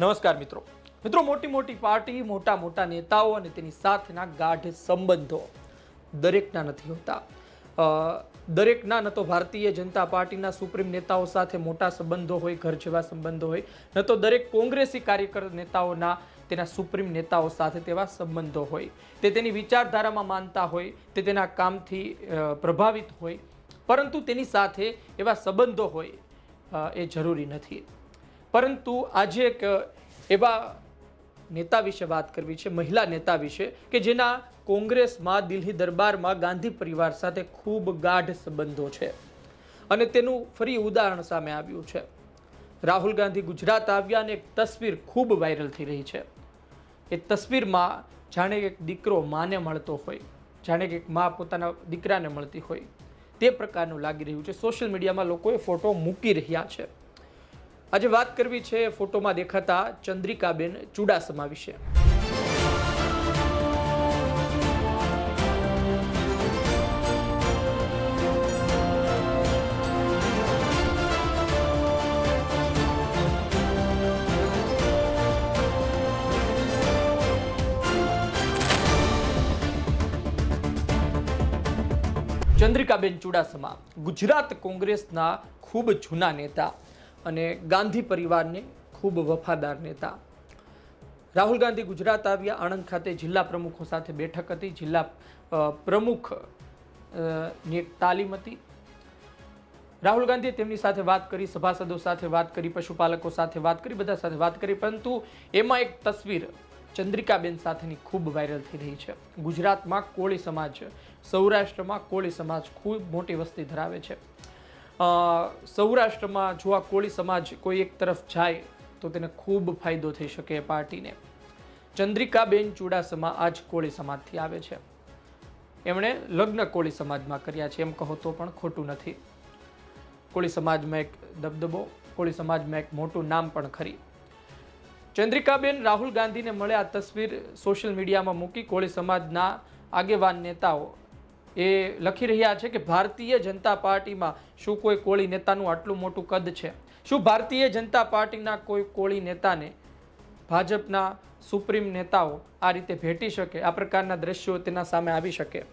નમસ્કાર મિત્રો. મિત્રો, મોટી મોટી પાર્ટી, મોટા મોટા નેતાઓ અને તેની સાથેના ગાઢ સંબંધો દરેકના નથી હોતા. દરેકના ન તો ભારતીય જનતા પાર્ટીના સુપ્રીમ નેતાઓ સાથે મોટા સંબંધો હોય, ઘર જેવા સંબંધો હોય, ન તો દરેક કોંગ્રેસી કાર્યકર નેતાઓના તેના સુપ્રીમ નેતાઓ સાથે તેવા સંબંધો હોય. તે તેની વિચારધારામાં માનતા હોય, તે તેના કામથી પ્રભાવિત હોય. પરંતુ તેની સાથે એવા સંબંધો હોય એ જરૂરી નથી. પરંતુ આજે એક એવા નેતા વિશે વાત કરવી છે, મહિલા નેતા વિશે, કે જેના કોંગ્રેસમાં, દિલ્હી દરબારમાં ગાંધી પરિવાર સાથે ખૂબ ગાઢ સંબંધો છે. અને તેનું ફરી ઉદાહરણ સામે આવ્યું છે. રાહુલ ગાંધી ગુજરાત આવ્યા અને એક તસવીર ખૂબ વાયરલ થઈ રહી છે. એ તસવીરમાં જાણે એક દીકરો માને મળતો હોય, જાણે કે એક મા પોતાના દીકરાને મળતી હોય, તે પ્રકારનું લાગી રહ્યું છે. સોશિયલ મીડિયામાં લોકોએ ફોટો મૂકી રહ્યા છે. આજે વાત કરવી છે ફોટોમાં દેખાતા ચંદ્રિકાબેન ચુડાસમા વિશે. ચંદ્રિકાબેન ચુડાસમા ગુજરાત કોંગ્રેસના ખૂબ જૂના નેતા. અને ગાંધી પરિવારને ખૂબ વફાદાર નેતા. રાહુલ ગાંધી ગુજરાત આવ્યા, આણંદ ખાતે જિલ્લા પ્રમુખો સાથે બેઠક હતી. જિલ્લા પ્રમુખની એક તાલીમ હતી. રાહુલ ગાંધીએ તેમની સાથે વાત કરી, સભાસદો સાથે વાત કરી, પશુપાલકો સાથે વાત કરી, બધા સાથે વાત કરી, પરંતુ એમાં એક તસવીર ચંદ્રિકાબેન સાથેની ખૂબ વાયરલ થઈ રહી છે. ગુજરાતમાં કોળી સમાજ, સૌરાષ્ટ્રમાં કોળી સમાજ ખૂબ મોટી વસ્તી ધરાવે છે. સૌરાષ્ટ્રમાં જો આ કોળી સમાજ કોઈ એક તરફ જાય, તો તેને ખૂબ ફાયદો થઈ શકે એ પાર્ટીને. ચંદ્રિકાબેન ચુડાસમા આજ કોળી સમાજથી આવે છે. એમણે લગ્ન કોળી સમાજમાં કર્યા છે, એમ કહો તો પણ ખોટું નથી. કોળી સમાજમાં એક દબદબો, કોળી સમાજમાં એક મોટું નામ પણ ખરી. ચંદ્રિકાબેન રાહુલ ગાંધીને મળે આ તસવીર સોશિયલ મીડિયામાં મૂકી કોળી સમાજના આગેવાન નેતાઓ એ લખી રહ્યા છે કે ભારતીય જનતા પાર્ટીમાં શું કોઈ કોળી નેતાનું આટલું મોટું કદ છે? શું ભારતીય જનતા પાર્ટીના કોઈ કોળી નેતાને ભાજપના સુપ્રીમ નેતાઓ આ રીતે ભેટી શકે? આ પ્રકારના દ્રશ્યો તેના સામે આવી શકે.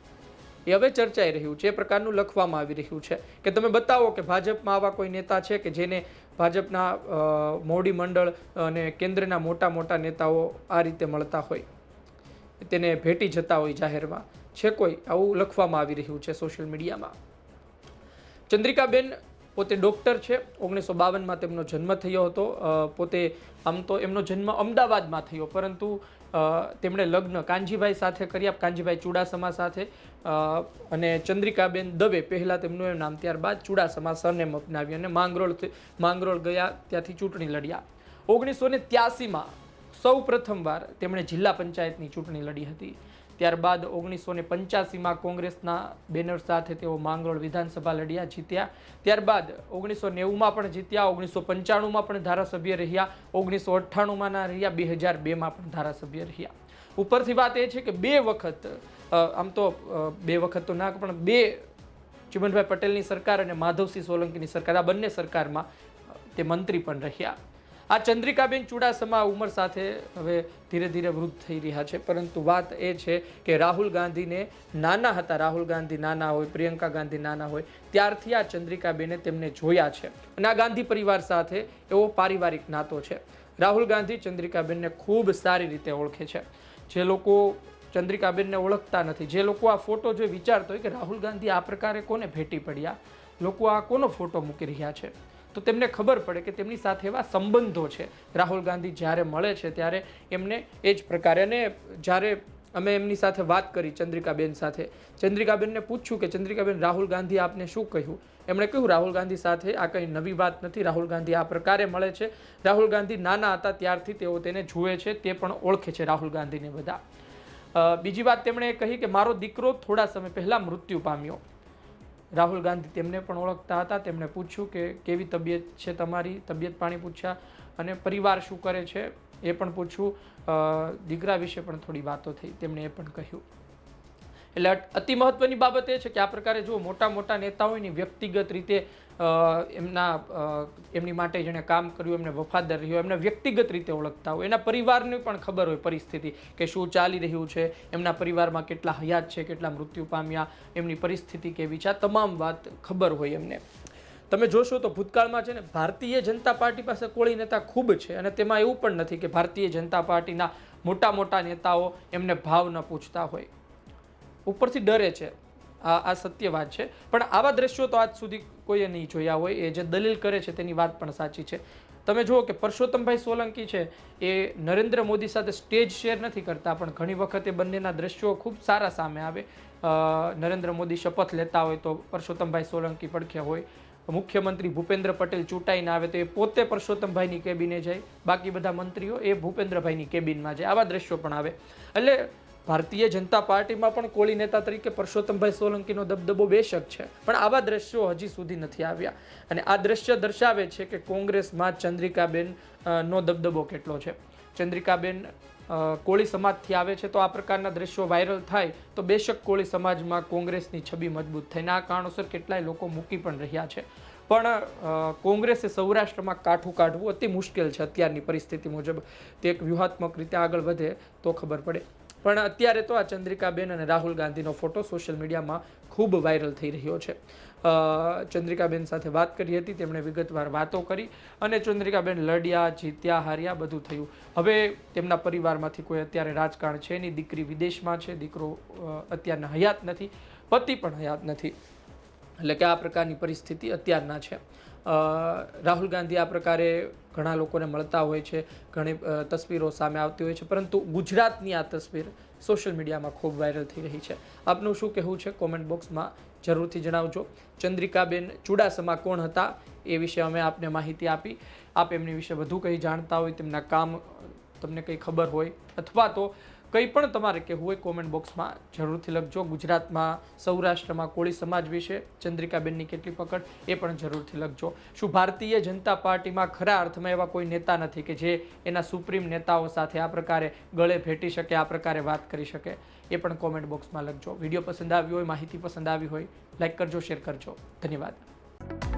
એ હવે ચર્ચાઈ રહ્યું છે, એ પ્રકારનું લખવામાં આવી રહ્યું છે. કે તમે બતાવો કે ભાજપમાં આવા કોઈ નેતા છે કે જેને ભાજપના મોડી મંડળ અને કેન્દ્રના મોટા મોટા નેતાઓ આ રીતે મળતા હોય? તેને ભેટી જતા હોય જાહેરમાં. છે કોઈ આવું લખવામાં આવી રહ્યું છે સોશિયલ મીડિયામાં ચંદ્રિકાબેન પોતે ડૉક્ટર છે, ઓગણીસો બાવનમાં તેમનો જન્મ થયો હતો. પોતે આમ તો એમનો જન્મ અમદાવાદમાં થયો, પરંતુ તેમણે લગ્ન કાનજીભાઈ સાથે કર્યા, કાનજીભાઈ ચુડાસમા સાથે. અને ચંદ્રિકાબેન દવે પહેલાં તેમનું એમ નામ, ત્યારબાદ ચુડાસમા સરનેમ અપનાવ્યું અને માંગરોળ માંગરોળ ગયા, ત્યાંથી ચૂંટણી લડ્યા. ઓગણીસો ને ત્યાસીમાં સૌ પ્રથમવાર તેમણે જિલ્લા પંચાયતની ચૂંટણી લડી હતી. ત્યારબાદ ઓગણીસો ને પંચ્યાસીમાં કોંગ્રેસના બેનર સાથે તેઓ માંગરોળ વિધાનસભા લડ્યા, જીત્યા. ત્યારબાદ ઓગણીસો નેવુંમાં પણ જીત્યા, ઓગણીસો પંચાણુંમાં પણ ધારાસભ્ય રહ્યા, ઓગણીસો અઠ્ઠાણુંમાં ના રહ્યા, બે હજાર બેમાં પણ ધારાસભ્ય રહ્યા. ઉપરથી વાત એ છે કે બે વખત આમ તો બે વખત તો ના, પણ બે ચિમનભાઈ પટેલની સરકાર અને માધવસિંહ સોલંકીની સરકાર, આ બંને સરકારમાં તે મંત્રી પણ રહ્યા. આ ચંદ્રિકાબેન ચુડાસમા ઉંમર સાથે હવે ધીરે ધીરે વૃદ્ધ થઈ રહ્યા છે. પરંતુ વાત એ છે કે રાહુલ ગાંધીને નાના હતા. રાહુલ ગાંધી નાના હોય, પ્રિયંકા ગાંધી નાના હોય, ત્યારથી આ ચંદ્રિકાબેને તેમને જોયા છે. અને આ ગાંધી પરિવાર સાથે એવો પારિવારિક નાતો છે. રાહુલ ગાંધી ચંદ્રિકાબેનને ખૂબ સારી રીતે ઓળખે છે. જે લોકો ચંદ્રિકાબેનને ઓળખતા નથી. જે લોકો આ ફોટો જોઈ વિચારતો હોય કે રાહુલ ગાંધી આ પ્રકારે કોને ભેટી પડ્યા? લોકો આ કોનો ફોટો મૂકી રહ્યા છે? તો તેમને ખબર પડે કે તેમની સાથે એવા સંબંધો છે. રાહુલ ગાંધી જ્યારે મળે છે ત્યારે એમને એ જ પ્રકારે અને જ્યારે અમે એમની સાથે વાત કરી ચંદ્રિકાબેન સાથે, ચંદ્રિકાબેનને પૂછ્યું કે ચંદ્રિકાબેન, રાહુલ ગાંધી આપને શું કહ્યું? એમણે કહ્યું, રાહુલ ગાંધી સાથે આ કંઈ નવી વાત નથી. રાહુલ ગાંધી આ પ્રકારે મળે છે. રાહુલ ગાંધી નાના હતા ત્યારથી તેઓ તેને જુએ છે, તે પણ ઓળખે છે રાહુલ ગાંધીને બધા. બીજી વાત તેમણે કહી કે, મારો દીકરો થોડા સમય પહેલાં મૃત્યુ પામ્યો. રાહુલ ગાંધી તેમને પણ ઓળખતા હતા. તેમણે પૂછ્યું કે કેવી તબિયત છે તમારી? તબિયત પાણી પૂછ્યા અને પરિવાર શું કરે છે? એ પણ પૂછ્યું. દીકરા વિશે પણ થોડી વાતો થઈ. તેમણે એ પણ કહ્યું. એટલે અતિ મહત્વની બાબત એ છે કે આ પ્રકારે જો મોટા મોટા નેતાઓની વ્યક્તિગત રીતે એમના એમની માટે જેણે કામ કર્યું, એમને વફાદાર રહ્યો, એમને વ્યક્તિગત રીતે ઓળખતા હોય. એના પરિવારને પણ ખબર હોય પરિસ્થિતિ કે શું ચાલી રહ્યું છે, એમના પરિવારમાં કેટલા હયાત છે, કેટલા મૃત્યુ પામ્યા, એમની પરિસ્થિતિ કેવી છે, આ તમામ વાત ખબર હોય એમને. તમે જોશો તો ભૂતકાળમાં છે ને, ભારતીય જનતા પાર્ટી પાસે કોળી નેતા ખૂબ છે અને તેમાં એવું પણ નથી કે ભારતીય જનતા પાર્ટીના મોટા મોટા નેતાઓ એમને ભાવ ન પૂછતા હોય. ઉપરથી ડરે છે. આ આ સત્ય વાત છે. પણ આવા દ્રશ્યો તો આજ સુધી કોઈએ નહીં જોયા હોય. એ જે દલીલ કરે છે તેની વાત પણ સાચી છે. તમે જુઓ કે પરસોત્તમભાઈ સોલંકી છે, એ નરેન્દ્ર મોદી સાથે સ્ટેજ શેર નથી કરતા, પણ ઘણી વખત એ બંનેના દ્રશ્યો ખૂબ સારા સામે આવે. નરેન્દ્ર મોદી શપથ લેતા હોય તો પરસોત્તમભાઈ સોલંકી પડખે હોય. મુખ્યમંત્રી ભૂપેન્દ્ર પટેલ ચૂંટાઈને આવે તો એ પોતે પરસોત્તમભાઈની કેબિને જાય. બાકી બધા મંત્રીઓ એ ભૂપેન્દ્રભાઈની કેબિનમાં જાય. આવા દ્રશ્યો પણ આવે. એટલે ભારતીય જનતા પાર્ટીમાં પણ કોળી નેતા તરીકે પરસોત્તમભાઈ સોલંકીનો દબદબો બેશક છે. પણ આવા દ્રશ્યો હજી સુધી નથી આવ્યા. અને આ દ્રશ્ય દર્શાવે છે કે કોંગ્રેસમાં ચંદ્રિકાબેન નો દબદબો કેટલો છે. ચંદ્રિકાબેન કોળી સમાજથી આવે છે તો આ પ્રકારના દ્રશ્યો વાયરલ થાય તો બેશક કોળી સમાજમાં કોંગ્રેસની છબી મજબૂત થઈને આ કારણોસર કેટલાય લોકો મૂકી પણ રહ્યા છે. પણ કોંગ્રેસે સૌરાષ્ટ્રમાં કાઠું કાઢવું અતિ મુશ્કેલ છે અત્યારની પરિસ્થિતિ મુજબ. તે એક વ્યૂહાત્મક રીતે આગળ વધે તો ખબર પડે. પણ અત્યારે તો આ ચંદ્રિકાબેન અને રાહુલ ગાંધીનો ફોટો સોશિયલ મીડિયામાં ખૂબ વાયરલ થઈ રહ્યો છે. ચંદ્રિકાબેન સાથે વાત કરી હતી, તેમણે વિગતવાર વાતો કરી અને ચંદ્રિકાબેન લડ્યા, જીત્યા, હાર્યા, બધું થયું. હવે તેમના પરિવારમાંથી કોઈ અત્યારે રાજકારણ છે એની દીકરી વિદેશમાં છે, દીકરો અત્યારના હયાત નથી, પતિ પણ હયાત નથી. એટલે કે આ પ્રકારની પરિસ્થિતિ અત્યારના છે. રાહુલ ગાંધી આ પ્રકારે ઘણા લોકોને મળતા હોય છે, ઘણી તસવીરો સામે આવતી હોય છે, પરંતુ ગુજરાતની આ તસવીર સોશિયલ મીડિયામાં ખૂબ વાયરલ થઈ રહી છે. આપનું શું કહેવું છે? કોમેન્ટ બોક્સમાં જરૂરથી જણાવજો. ચંદ્રિકાબેન ચુડાસમા કોણ હતા એ વિશે અમે આપને માહિતી આપી. આપ એમની વિશે વધુ કંઈ જાણતા હોય, તેમના કામ, તમને કંઈ ખબર હોય, અથવા તો કંઈ પણ તમારે કહેવું હોય કોમેન્ટ બોક્સમાં જરૂરથી લખજો. ગુજરાતમાં, સૌરાષ્ટ્રમાં કોળી સમાજ વિશે, ચંદ્રિકાબેનની કેટલી પકડ એ પણ જરૂરથી લખજો. શું ભારતીય જનતા પાર્ટીમાં ખરા અર્થમાં એવા કોઈ નેતા નથી કે જે એના સુપ્રીમ નેતાઓ સાથે આ પ્રકારે ગળે ભેટી શકે, આ પ્રકારે વાત કરી શકે? એ પણ કોમેન્ટ બોક્સમાં લખજો. વીડિયો પસંદ આવ્યો હોય, માહિતી પસંદ આવી હોય લાઈક કરજો શેર કરજો. ધન્યવાદ.